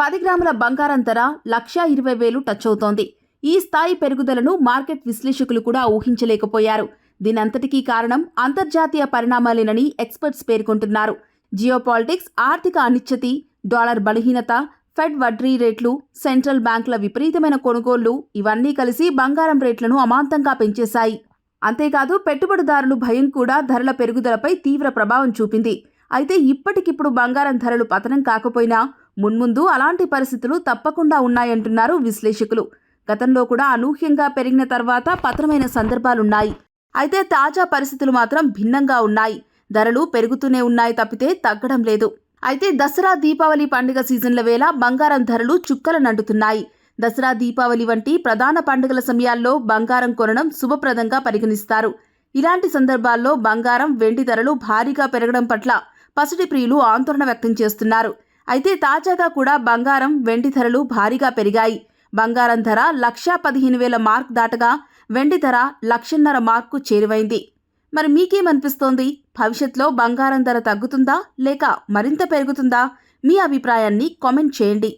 పది గ్రాముల బంగారం ధర లక్షా ఇరవై వేలు టచ్ అవుతోంది. ఈ స్థాయి పెరుగుదలను మార్కెట్ విశ్లేషకులు కూడా ఊహించలేకపోయారు. దీనంతటికీ కారణం అంతర్జాతీయ పరిణామాలేనని ఎక్స్పర్ట్స్ పేర్కొంటున్నారు. జియోపాలిటిక్స్ ఆర్థిక అనిశ్చితి డాలర్ బలహీనత ఫెడ్ వడ్డీ రేట్లు సెంట్రల్ బ్యాంకుల విపరీతమైన కొనుగోళ్ళు ఇవన్నీ కలిసి బంగారం రేట్లను అమాంతంగా పెంచేశాయి. అంతేకాదు పెట్టుబడిదారులు భయం కూడా ధరల పెరుగుదలపై తీవ్ర ప్రభావం చూపింది. అయితే ఇప్పటికిప్పుడు బంగారం ధరలు పతనం కాకపోయినా మున్ముందు అలాంటి పరిస్థితులు తప్పకుండా ఉన్నాయంటున్నారు విశ్లేషకులు. గతంలో కూడా అనూహ్యంగా పెరిగిన తర్వాత పతనమైన సందర్భాలున్నాయి. అయితే తాజా పరిస్థితులు మాత్రం భిన్నంగా ఉన్నాయి. ధరలు పెరుగుతూనే ఉన్నాయి తప్పితే తగ్గడం లేదు. అయితే దసరా దీపావళి పండుగ సీజన్ల వేళ బంగారం ధరలు చుక్కలు నంటుతున్నాయి. దసరా దీపావళి వంటి ప్రధాన పండుగల సమయాల్లో బంగారం కొనడం శుభప్రదంగా పరిగణిస్తారు. ఇలాంటి సందర్భాల్లో బంగారం వెండి ధరలు భారీగా పెరగడం పట్ల పసిడి ప్రియులు ఆందోళన వ్యక్తం చేస్తున్నారు. అయితే తాజాగా కూడా బంగారం వెండి ధరలు భారీగా పెరిగాయి. బంగారం ధర లక్షా పదిహేను వేల మార్క్ దాటగా వెండి ధర లక్షన్నర మార్కు చేరువైంది. మరి మీకేమనిపిస్తోంది? భవిష్యత్తులో బంగారం ధర తగ్గుతుందా? లేక మరింత పెరుగుతుందా? మీ అభిప్రాయాన్ని కామెంట్ చేయండి.